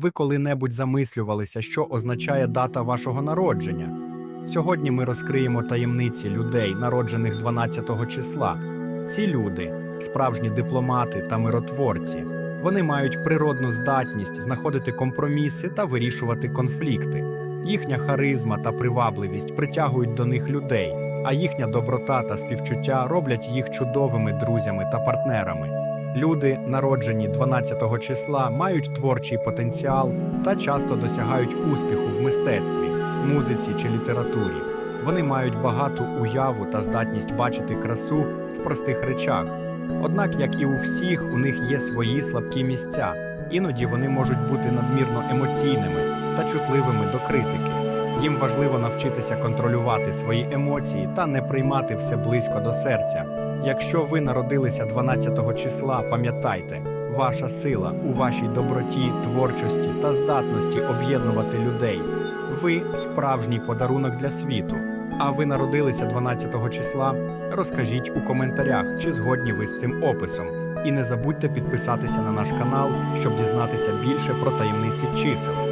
ви коли-небудь замислювалися, що означає дата вашого народження? Сьогодні ми розкриємо таємниці людей, народжених 12 числа. Ці люди справжні дипломати та миротворці. Вони мають природну здатність знаходити компроміси та вирішувати конфлікти. Їхня харизма та привабливість притягують до них людей, а їхня доброта та співчуття роблять їх чудовими друзями та партнерами. Люди, народжені 12-го числа, мають творчий потенціал та часто досягають успіху в мистецтві, музиці чи літературі. Вони мають багату уяву та здатність бачити красу в простих речах. Однак, як і у всіх, у них є свої слабкі місця. Іноді вони можуть бути надмірно емоційними та чутливими до критики. Їм важливо навчитися контролювати свої емоції та не приймати все близько до серця. Якщо ви народилися 12 числа, пам'ятайте, ваша сила у вашій доброті, творчості та здатності об'єднувати людей. Ви справжній подарунок для світу. А ви народилися 12 числа? Розкажіть у коментарях, чи згодні ви з цим описом. І не забудьте підписатися на наш канал, щоб дізнатися більше про таємниці чисел.